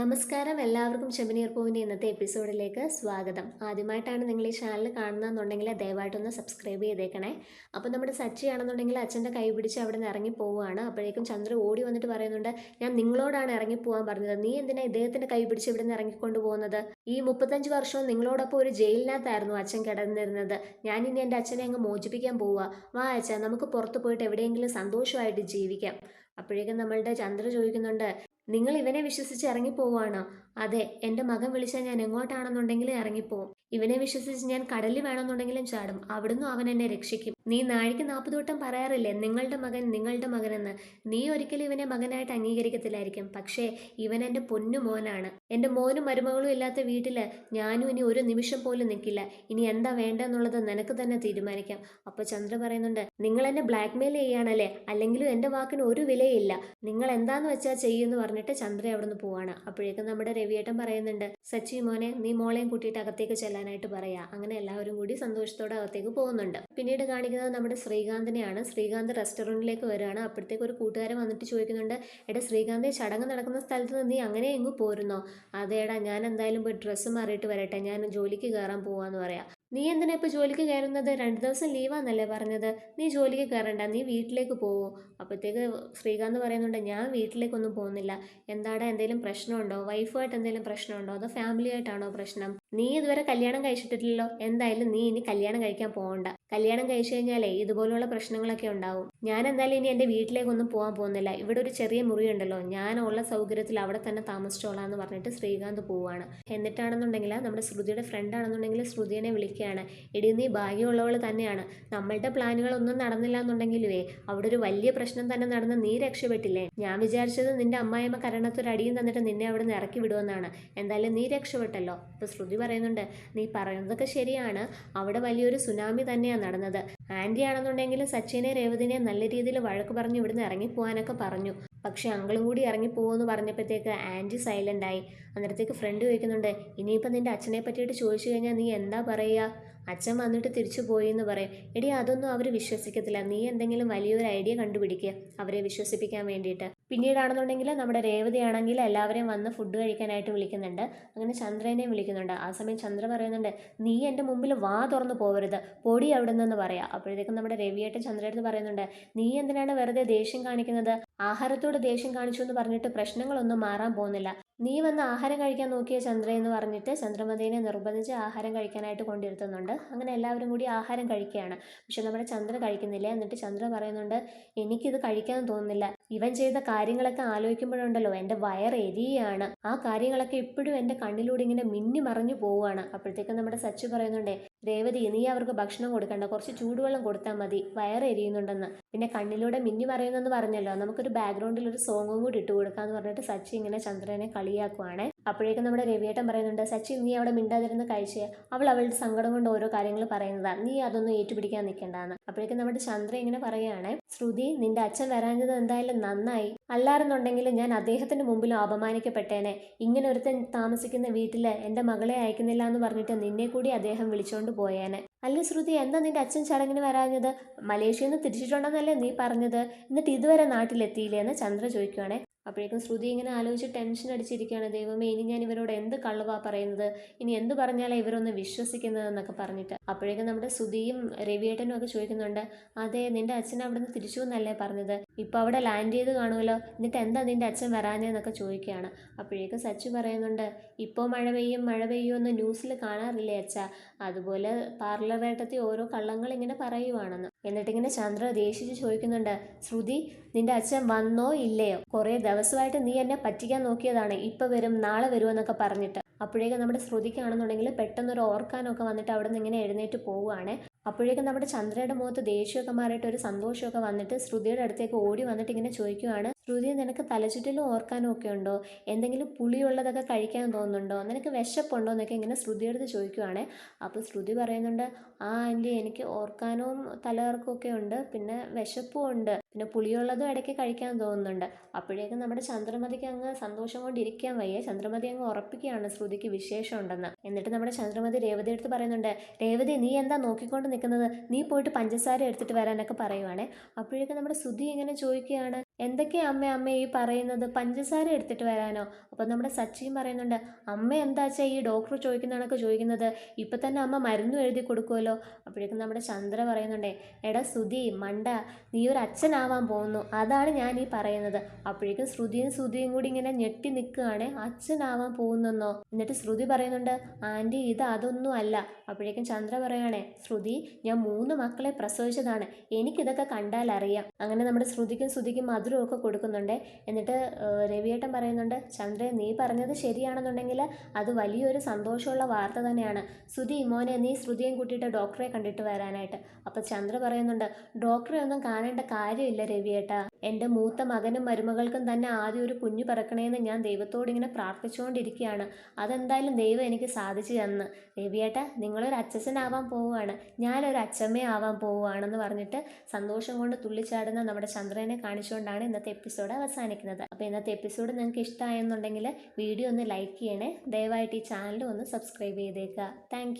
നമസ്കാരം. എല്ലാവർക്കും ചെമ്മനീർ പൂവിന്റെ ഇന്നത്തെ എപ്പിസോഡിലേക്ക് സ്വാഗതം. ആദ്യമായിട്ടാണ് നിങ്ങൾ ഈ ചാനൽ കാണുന്നതെന്നുണ്ടെങ്കിൽ ദയവായിട്ടൊന്ന് സബ്സ്ക്രൈബ് ചെയ്തേക്കണേ. അപ്പോൾ നമ്മുടെ സച്ചിയാണെന്നുണ്ടെങ്കിൽ അച്ഛന്റെ കൈ പിടിച്ച് അവിടെ നിന്ന് ഇറങ്ങി പോവുകയാണ്. അപ്പോഴേക്കും ചന്ദ്ര ഓടി വന്നിട്ട് പറയുന്നുണ്ട് ഞാൻ നിങ്ങളോടാണ് ഇറങ്ങി പോകാൻ പറഞ്ഞത്. നീ എന്തിനാ ഇദ്ദേഹത്തിന്റെ കൈ പിടിച്ച് ഇവിടെ നിന്ന് ഇറങ്ങിക്കൊണ്ട് പോകുന്നത്? ഈ മുപ്പത്തഞ്ച് വർഷവും നിങ്ങളോടൊപ്പം ഒരു ജയിലിനകത്തായിരുന്നു അച്ഛൻ കിടന്നിരുന്നത്. ഞാൻ ഇനി എന്റെ അച്ഛനെ അങ്ങ് മോചിപ്പിക്കാൻ പോവുക. വാ അച്ഛാ നമുക്ക് പുറത്ത് പോയിട്ട് എവിടെയെങ്കിലും സന്തോഷമായിട്ട് ജീവിക്കാം. അപ്പോഴേക്കും നമ്മളുടെ ചന്ദ്ര ചോദിക്കുന്നുണ്ട് നിങ്ങൾ ഇവനെ വിശ്വസിച്ച് ഇറങ്ങിപ്പോവാണോ. അതെ എന്റെ മകൻ വിളിച്ചാൽ ഞാൻ എങ്ങോട്ടാണെന്നുണ്ടെങ്കിലും ഇറങ്ങിപ്പോവും. ഇവനെ വിശ്വസിച്ച് ഞാൻ കടലിൽ വേണമെന്നുണ്ടെങ്കിലും ചാടും. അവിടുന്ന് അവൻ എന്നെ രക്ഷിക്കും. നീ നാഴിക്ക് നാൽപ്പത് വട്ടം പറയാറില്ലേ നിങ്ങളുടെ മകൻ നിങ്ങളുടെ മകനെന്ന്. നീ ഒരിക്കലും ഇവനെ മകനായിട്ട് അംഗീകരിക്കത്തില്ലായിരിക്കും. പക്ഷേ ഇവൻ എന്റെ പൊന്നു മോനാണ്. എന്റെ മോനും മരുമകളും ഇല്ലാത്ത വീട്ടിൽ ഞാനും ഇനി ഒരു നിമിഷം പോലും നിൽക്കില്ല. ഇനി എന്താ വേണ്ടെന്നുള്ളത് നിനക്ക് തന്നെ തീരുമാനിക്കാം. അപ്പോൾ ചന്ദ്ര പറയുന്നുണ്ട് നിങ്ങൾ എന്നെ ബ്ലാക്ക്മെയിൽ ചെയ്യാണല്ലേ അല്ലെങ്കിലും എന്റെ വാക്കിന് ഒരു വിലയില്ല. നിങ്ങൾ എന്താന്ന് വെച്ചാൽ ചെയ്യുമെന്ന് പറഞ്ഞിട്ട് ചന്ദ്ര അവിടെ നിന്ന് പോവാണ്. അപ്പോഴേക്കും നമ്മുടെ രവിയേട്ടൻ പറയുന്നുണ്ട് സച്ചി മോനെ നീ മോളെയും കൂട്ടിയിട്ട് അകത്തേക്ക് ചെല്ലാനായിട്ട് പറയാ. അങ്ങനെ എല്ലാവരും കൂടി സന്തോഷത്തോടെ അകത്തേക്ക് പോകുന്നുണ്ട്. പിന്നീട് കാണിക്കുന്നത് നമ്മുടെ ശ്രീകാന്തിനെയാണ്. ശ്രീകാന്ത് റെസ്റ്റോറന്റിലേക്ക് വരികയാണ്. അപ്പോഴത്തേക്ക് ഒരു കൂട്ടുകാരൻ വന്നിട്ട് ചോദിക്കുന്നുണ്ട് എടാ ശ്രീകാന്ത് ചടങ്ങ് നടക്കുന്ന സ്ഥലത്ത് നിന്ന് നീ അങ്ങനെ എങ്ങ് പോരുന്നോ? അതേടാ ഞാൻ എന്തായാലും പോയി ഡ്രസ്സ് മാറിയിട്ട് വരട്ടെ. ഞാൻ ജോലിക്ക് കയറാൻ പോവാന്ന് പറയാം. നീ എന്തിനാ ഇപ്പോൾ ജോലിക്ക് കയറുന്നത്? രണ്ട് ദിവസം ലീവാന്നല്ലേ പറഞ്ഞത്. നീ ജോലിക്ക് കയറണ്ട നീ വീട്ടിലേക്ക് പോവോ. അപ്പോഴത്തേക്ക് ശ്രീകാന്ത് പറയുന്നുണ്ട് ഞാൻ വീട്ടിലേക്കൊന്നും പോകുന്നില്ല. എന്താടാ എന്തെങ്കിലും പ്രശ്നമുണ്ടോ? വൈഫുമായിട്ട് എന്തെങ്കിലും പ്രശ്നമുണ്ടോ? അതോ ഫാമിലിയായിട്ടാണോ പ്രശ്നം? നീ ഇതുവരെ കല്യാണം കഴിച്ചിട്ടില്ലല്ലോ. എന്തായാലും നീ ഇനി കല്യാണം കഴിക്കാൻ പോകണ്ട കല്യാണം കഴിച്ചു കഴിഞ്ഞാലേ ഇതുപോലുള്ള പ്രശ്നങ്ങളൊക്കെ ഉണ്ടാവും. ഞാൻ എന്തായാലും ഇനി എന്റെ വീട്ടിലേക്കൊന്നും പോകാൻ പോകുന്നില്ല. ഇവിടെ ഒരു ചെറിയ മുറി മുറിയുണ്ടല്ലോ. ഞാനുള്ള സൗകര്യത്തിൽ അവിടെ തന്നെ താമസിച്ചോളാം എന്ന് പറഞ്ഞിട്ട് ശ്രീകാന്ത് പോവാണ്. എന്നിട്ടാണെന്നുണ്ടെങ്കിൽ നമ്മുടെ ശ്രുതിയുടെ ഫ്രണ്ട് ആണെന്നുണ്ടെങ്കിൽ ശ്രുതിയെ വിളിക്കുകയാണ്. എടി നീ ഭാഗ്യമുള്ളവൾ തന്നെയാണ്. നമ്മളുടെ പ്ലാനുകളൊന്നും നടന്നില്ല എന്നുണ്ടെങ്കിലുവേ അവിടെ ഒരു വലിയ പ്രശ്നം തന്നെ നടന്ന് നീ രക്ഷപ്പെട്ടില്ലേ? ഞാൻ വിചാരിച്ചത് നിന്റെ അമ്മായിമ്മ കരണത്തൊരു അടിയും തന്നിട്ട് നിന്നെ അവിടെ നിന്ന് ഇറക്കി വിടുമെന്നാണ്. എന്തായാലും നീ രക്ഷപ്പെട്ടല്ലോ. അപ്പോൾ ശ്രുതി പറയുന്നുണ്ട് നീ പറയുന്നതൊക്കെ ശരിയാണ്. അവിടെ വലിയൊരു സുനാമി തന്നെയാണ് നടന്നത്. ആന്റി ആണെന്നുണ്ടെങ്കിലും സച്ചിനെ രേവതിനെ നല്ല രീതിയിൽ വഴക്ക് പറഞ്ഞ് ഇവിടുന്ന് ഇറങ്ങിപ്പോവാനൊക്കെ പറഞ്ഞു. പക്ഷെ അങ്കിളും കൂടി ഇറങ്ങിപ്പോവെന്ന് പറഞ്ഞപ്പോഴത്തേക്ക് ആന്റി സൈലന്റ് ആയി. അന്നേരത്തേക്ക് ഫ്രണ്ട് ചോദിക്കുന്നുണ്ട് ഇനിയിപ്പോൾ നിന്റെ അച്ഛനെ പറ്റിയിട്ട് ചോദിച്ചു കഴിഞ്ഞാൽ നീ എന്താ പറയുക? അച്ഛൻ വന്നിട്ട് തിരിച്ചു പോയി എന്ന് പറയും. എടി അതൊന്നും അവർ വിശ്വസിക്കത്തില്ല. നീ എന്തെങ്കിലും വലിയൊരു ഐഡിയ കണ്ടുപിടിക്കുക അവരെ വിശ്വസിപ്പിക്കാൻ വേണ്ടിയിട്ട്. പിന്നീടാണെന്നുണ്ടെങ്കിൽ നമ്മുടെ രേവതിയാണെങ്കിൽ എല്ലാവരെയും വന്ന് ഫുഡ് കഴിക്കാനായിട്ട് വിളിക്കുന്നുണ്ട്. അങ്ങനെ ചന്ദ്രനെ വിളിക്കുന്നുണ്ട്. ആ സമയം ചന്ദ്ര പറയുന്നുണ്ട് നീ എന്റെ മുമ്പിൽ വാ തുറന്ന് പോകരുത് പൊടി അവിടെ നിന്ന് പറയാം. അപ്പോഴത്തേക്കും നമ്മുടെ രവിയേട്ടൻ ചന്ദ്രയടുത്ത് പറയുന്നുണ്ട് നീ എന്തിനാണ് വെറുതെ ദേഷ്യം കാണിക്കുന്നത്? ആഹാരത്തോട് ദേഷ്യം കാണിച്ചു എന്ന് പറഞ്ഞിട്ട് പ്രശ്നങ്ങളൊന്നും മാറാൻ പോകുന്നില്ല. നീ വന്ന് ആഹാരം കഴിക്കാൻ നോക്കിയ ചന്ദ്ര എന്ന് പറഞ്ഞിട്ട് ചന്ദ്രമതിനെ നിർബന്ധിച്ച് ആഹാരം കഴിക്കാനായിട്ട് കൊണ്ടിരുത്തുന്നുണ്ട് അങ്ങനെ എല്ലാവരും കൂടി ആഹാരം കഴിക്കുകയാണ്. പക്ഷെ നമ്മുടെ ചന്ദ്ര കഴിക്കുന്നില്ല. എന്നിട്ട് ചന്ദ്ര പറയുന്നുണ്ട് എനിക്കിത് കഴിക്കാൻ തോന്നുന്നില്ല. ഇവൻ ചെയ്ത കാര്യങ്ങളൊക്കെ ആലോചിക്കുമ്പോഴുണ്ടല്ലോ എന്റെ വയറ് എരിയാണ്. ആ കാര്യങ്ങളൊക്കെ ഇപ്പോഴും എന്റെ കണ്ണിലൂടെ ഇങ്ങനെ മിന്നി മറിഞ്ഞു പോവുകയാണ്. അപ്പോഴത്തേക്കും നമ്മുടെ സച്ചു പറയുന്നുണ്ടേ രേവതി നീ അവർക്ക് ഭക്ഷണം കൊടുക്കണ്ട. കുറച്ച് ചൂടുവെള്ളം കൊടുത്താൽ മതി. വയർ എരിയുന്നുണ്ടെന്ന്. പിന്നെ കണ്ണിലൂടെ മിന്നി പറയുന്നെന്ന് പറഞ്ഞല്ലോ. നമുക്കൊരു ബാക്ക്ഗ്രൗണ്ടിൽ ഒരു സോങ്ങും കൂടി ഇട്ട് കൊടുക്കാന്ന് പറഞ്ഞിട്ട് സച്ചി ഇങ്ങനെ ചന്ദ്രനെ കളിയാക്കുവാണ്. അപ്പോഴേക്കും നമ്മുടെ രവിയേട്ടൻ പറയുന്നുണ്ട് സച്ചി നീ അവിടെ മിണ്ടാതിരുന്ന് കഴിച്ച്. അവൾ അവളുടെ സങ്കടം കൊണ്ട് ഓരോ കാര്യങ്ങൾ പറയുന്നതാണ് നീ അതൊന്നും ഏറ്റുപിടിക്കാൻ നിൽക്കേണ്ടെന്ന്. അപ്പോഴേക്കും നമ്മുടെ ചന്ദ്ര ഇങ്ങനെ പറയുകയാണ് ശ്രുതി നിന്റെ അച്ഛൻ വരാഞ്ഞത് എന്തായാലും നന്നായി. അല്ലായിരുന്നുണ്ടെങ്കിൽ ഞാൻ അദ്ദേഹത്തിന്റെ മുമ്പിലും അപമാനിക്കപ്പെട്ടേനെ. ഇങ്ങനെ ഒരുത്തൻ താമസിക്കുന്ന വീട്ടിൽ എന്റെ മകളെ അയക്കുന്നില്ല എന്ന് പറഞ്ഞിട്ട് നിന്നെ കൂടി അദ്ദേഹം വിളിച്ചോണ്ട് പോയേനെ. അല്ല ശ്രുതി എന്താ നിന്റെ അച്ഛൻ ചടങ്ങിന് വരാഞ്ഞത്? മലേഷ്യയിൽ നിന്ന് തിരിച്ചിട്ടുണ്ടെന്നല്ലേ നീ പറഞ്ഞത്? എന്നിട്ട് ഇതുവരെ നാട്ടിലെത്തിയില്ലേ എന്ന് ചന്ദ്ര ചോദിക്കുവാണേ. അപ്പോഴേക്കും ശ്രുതി ഇങ്ങനെ ആലോചിച്ച് ടെൻഷൻ അടിച്ചിരിക്കുകയാണ്. ദൈവമേ ഇനി ഞാൻ ഇവരോട് എന്ത് കള്ളുവാ പറയുന്നത്? ഇനി എന്ത് പറഞ്ഞാലേ ഇവരൊന്ന് വിശ്വസിക്കുന്നത് എന്നൊക്കെ പറഞ്ഞിട്ട്. അപ്പോഴേക്കും നമ്മുടെ ശ്രുതിയും രവിയേട്ടനും ഒക്കെ ചോദിക്കുന്നുണ്ട് അതെ നിന്റെ അച്ഛൻ അവിടെ നിന്ന് തിരിച്ചു എന്നല്ലേ പറഞ്ഞത്? ഇപ്പോൾ അവിടെ ലാൻഡ് ചെയ്ത് കാണുമല്ലോ. എന്നിട്ട് എന്താ നിന്റെ അച്ഛൻ വരാഞ്ഞെന്നൊക്കെ ചോദിക്കുകയാണ്. അപ്പോഴേക്കും സച്ചു പറയുന്നുണ്ട് ഇപ്പോൾ മഴ പെയ്യും മഴ പെയ്യും എന്ന് ന്യൂസിൽ കാണാറില്ലേ അച്ഛ? അതുപോലെ പാർലർ വേട്ടത്തിൽ ഓരോ കള്ളങ്ങൾ ഇങ്ങനെ പറയുവാണെന്ന്. എന്നിട്ടിങ്ങനെ ചന്ദ്ര ദേഷിച്ച് ചോദിക്കുന്നുണ്ട് ശ്രുതി നിന്റെ അച്ഛൻ വന്നോ ഇല്ലയോ? കുറേ ദിവസമായിട്ട് നീ എന്നെ പറ്റിക്കാൻ നോക്കിയതാണ്. ഇപ്പം വരും നാളെ വരുമെന്നൊക്കെ പറഞ്ഞിട്ട്. അപ്പോഴേക്കും നമ്മുടെ ശ്രുതിക്കാണെന്നുണ്ടെങ്കിൽ പെട്ടെന്നൊരു ഓർക്കാനൊക്കെ വന്നിട്ട് അവിടെ നിന്ന് ഇങ്ങനെ എഴുന്നേറ്റ് പോവുകയാണ്. അപ്പോഴേക്കും നമ്മുടെ ചന്ദ്രയുടെ മുഖത്ത് ദേഷ്യമൊക്കെ മാറിയിട്ട് ഒരു സന്തോഷമൊക്കെ വന്നിട്ട് ശ്രുതിയുടെ അടുത്തേക്ക് ഓടി വന്നിട്ട് ഇങ്ങനെ ചോദിക്കുവാണ് ശ്രുതി നിനക്ക് തലചുറ്റിലും ഓർക്കാനും ഒക്കെ ഉണ്ടോ? എന്തെങ്കിലും പുളിയുള്ളതൊക്കെ കഴിക്കാൻ തോന്നുന്നുണ്ടോ? നിനക്ക് വിശപ്പുണ്ടോ? എന്നൊക്കെ ഇങ്ങനെ ശ്രുതിയെടുത്ത് ചോദിക്കുവാണ് അപ്പോൾ ശ്രുതി പറയുന്നുണ്ട് ആ ആന്റി എനിക്ക് ഓർക്കാനും തലകർക്കും ഒക്കെ ഉണ്ട് പിന്നെ വിശപ്പും ഉണ്ട്. പിന്നെ പുളിയുള്ളതും ഇടയ്ക്ക് കഴിക്കാൻ തോന്നുന്നുണ്ട്. അപ്പോഴേക്കും നമ്മുടെ ചന്ദ്രമതിക്ക് അങ്ങ് സന്തോഷം കൊണ്ടിരിക്കാൻ വയ്യ. ചന്ദ്രമതി അങ്ങ് ഉറപ്പിക്കുകയാണ് ശ്രുതിക്ക് വിശേഷം ഉണ്ടെന്ന് എന്നിട്ട് നമ്മുടെ ചന്ദ്രമതി രേവതി എടുത്ത് പറയുന്നുണ്ട് രേവതി നീ എന്താ നോക്കിക്കൊണ്ട് നിൽക്കുന്നത്? നീ പോയിട്ട് പഞ്ചസാര എടുത്തിട്ട് വരാനൊക്കെ പറയുവാണേ. അപ്പോഴേക്കും നമ്മുടെ ശ്രുതി ഇങ്ങനെ ചോദിക്കുകയാണ് എന്തൊക്കെയാ അമ്മ അമ്മ ഈ പറയുന്നത്? പഞ്ചസാര എടുത്തിട്ട് വരാനോ? അപ്പോൾ നമ്മുടെ സച്ചിയും പറയുന്നുണ്ട് അമ്മ എന്താ വെച്ചാൽ ഈ ഡോക്ടർ ചോദിക്കുന്ന കണക്ക് ചോദിക്കുന്നത്? ഇപ്പം തന്നെ അമ്മ മരുന്നും എഴുതി കൊടുക്കുമല്ലോ അപ്പോഴേക്കും നമ്മുടെ ചന്ദ്ര പറയുന്നുണ്ടേ എടാ ശ്രുതി മണ്ട നീ ഒരു അച്ഛനാവാൻ പോകുന്നു. അതാണ് ഞാൻ ഈ പറയുന്നത്. അപ്പോഴേക്കും ശ്രുതിയും ശ്രുതിയും കൂടി ഇങ്ങനെ ഞെട്ടി നിൽക്കുകയാണ് അച്ഛനാവാൻ പോകുന്നെന്നോ? എന്നിട്ട് ശ്രുതി പറയുന്നുണ്ട് ആന്റി ഇത് അതൊന്നും അല്ല. അപ്പോഴേക്കും ചന്ദ്ര പറയുകയാണേ ശ്രുതി ഞാൻ മൂന്ന് മക്കളെ പ്രസവിച്ചതാണ്. എനിക്കിതൊക്കെ കണ്ടാൽ അറിയാം അങ്ങനെ നമ്മുടെ ശ്രുതിക്കും ശ്രുതിക്കും മധുരവും ഒക്കെ കൊടുക്കുന്നുണ്ട്. എന്നിട്ട് രവിയേട്ടൻ പറയുന്നുണ്ട് ചന്ദ്രേ നീ പറഞ്ഞത് ശരിയാണെന്നുണ്ടെങ്കിൽ അത് വലിയൊരു സന്തോഷമുള്ള വാർത്ത തന്നെയാണ്. ശ്രുതി മോനെ നീ ശ്രുതിയും കൂട്ടിയിട്ട് ഡോക്ടറെ കണ്ടിട്ട് വരാനായിട്ട്. അപ്പോൾ ചന്ദ്ര പറയുന്നുണ്ട് ഡോക്ടറെ ഒന്നും കാണേണ്ട കാര്യമില്ല രവിയേട്ടാ. എന്റെ മൂത്ത മകനും മരുമകൾക്കും തന്നെ ആദ്യം ഒരു കുഞ്ഞു പിറക്കണേന്ന് ഞാൻ ദൈവത്തോട് ഇങ്ങനെ പ്രാർത്ഥിച്ചുകൊണ്ടിരിക്കുകയാണ് അതെന്തായാലും ദൈവം എനിക്ക് സാധിച്ചു തന്ന്. രവിയേട്ട നിങ്ങളൊരു അച്ഛനാവാൻ പോവുകയാണ്. ഞാനൊരു അച്ഛമ്മയാവാൻ പോവുകയാണെന്ന് പറഞ്ഞിട്ട് സന്തോഷം കൊണ്ട് തുള്ളിച്ചാടുന്ന നമ്മുടെ ചന്ദ്രനെ കാണിച്ചുകൊണ്ടാണ് ഇന്നത്തെ എപ്പിസോഡ് അവസാനിക്കുന്നത്. അപ്പോൾ ഇന്നത്തെ എപ്പിസോഡ് നിങ്ങൾക്ക് ഇഷ്ടമായെന്നുണ്ടെങ്കിൽ വീഡിയോ ഒന്ന് ലൈക്ക് ചെയ്യണേ. ദയവായിട്ട് ഈ ചാനൽ ഒന്ന് സബ്സ്ക്രൈബ് ചെയ്തേക്കുക. താങ്ക്